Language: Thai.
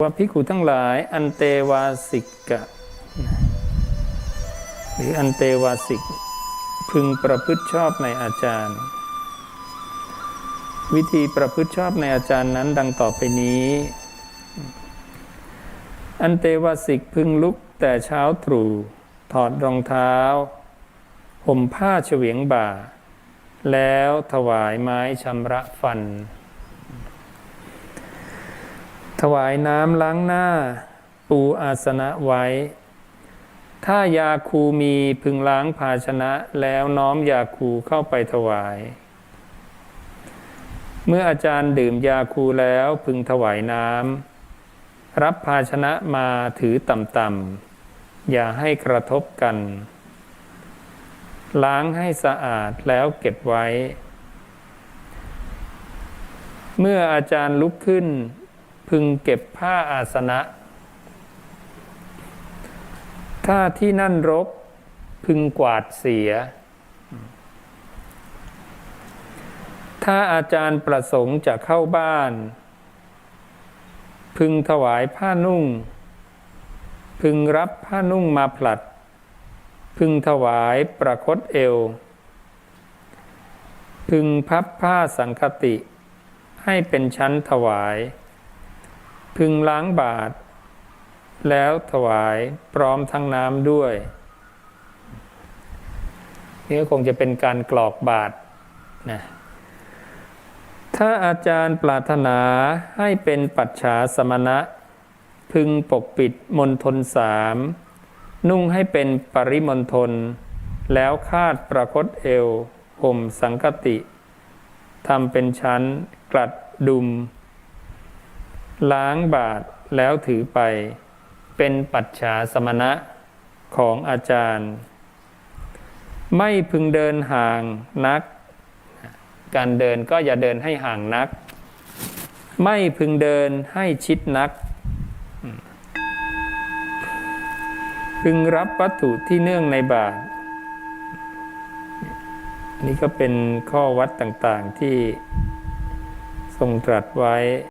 ว่าภิกุทั้งหลาย อันเตวาสิกกะ หรืออันเตวาสิก พึงประพฤติชอบในอาจารย์ วิธีประพฤติชอบในอาจารย์นั้นดังต่อไปนี้ อันเตวาสิกพึงลุกแต่เช้าตรู่ถอดรองเท้าห่มผ้าเฉวียงบ่า แล้วถวายไม้ชำระฟัน ถวายน้ำล้างหน้า ปูอาสนะไว้ ถ้ายาคูมีพึงล้างภาชนะแล้วน้อมยาคูเข้าไปถวาย เมื่ออาจารย์ดื่มยาคูแล้วพึงถวายน้ำรับภาชนะมาถือต่ำๆอย่าให้กระทบกัน ล้างให้สะอาดแล้วเก็บไว้ เมื่ออาจารย์ลุกขึ้น พึงเก็บผ้าอาสนะ ถ้าที่นั่นรก พึงกวาดเสีย ถ้าอาจารย์ประสงค์จะเข้าบ้าน พึงถวายผ้านุ่ง พึงรับผ้านุ่งมาผลัด พึงถวายประคตเอว พึงพับผ้าสังคติให้เป็นชั้นถวาย พึงล้างบาท แล้วถวายพร้อมทั้งน้ำด้วย นี่ก็คงจะเป็นการกรอกบาทนะถ้าอาจารย์ปรารถนาให้เป็นปัจฉาสมณะ พึงปกปิดมนทนสามนุ่งให้เป็นปริมณฑลแล้วคาดประคตเอวห่มสังคติทำเป็นชั้นกลัดดุม ล้างบาทแล้วถือไป เป็นปัจฉาสมณะของอาจารย์ ไม่พึงเดินห่างนัก การเดินก็อย่าเดินให้ห่างนัก ไม่พึงเดินให้ชิดนัก พึงรับวัตถุที่เนื่องในบาท นี่ก็เป็นข้อวัดต่างๆที่ทรงตรัสไว้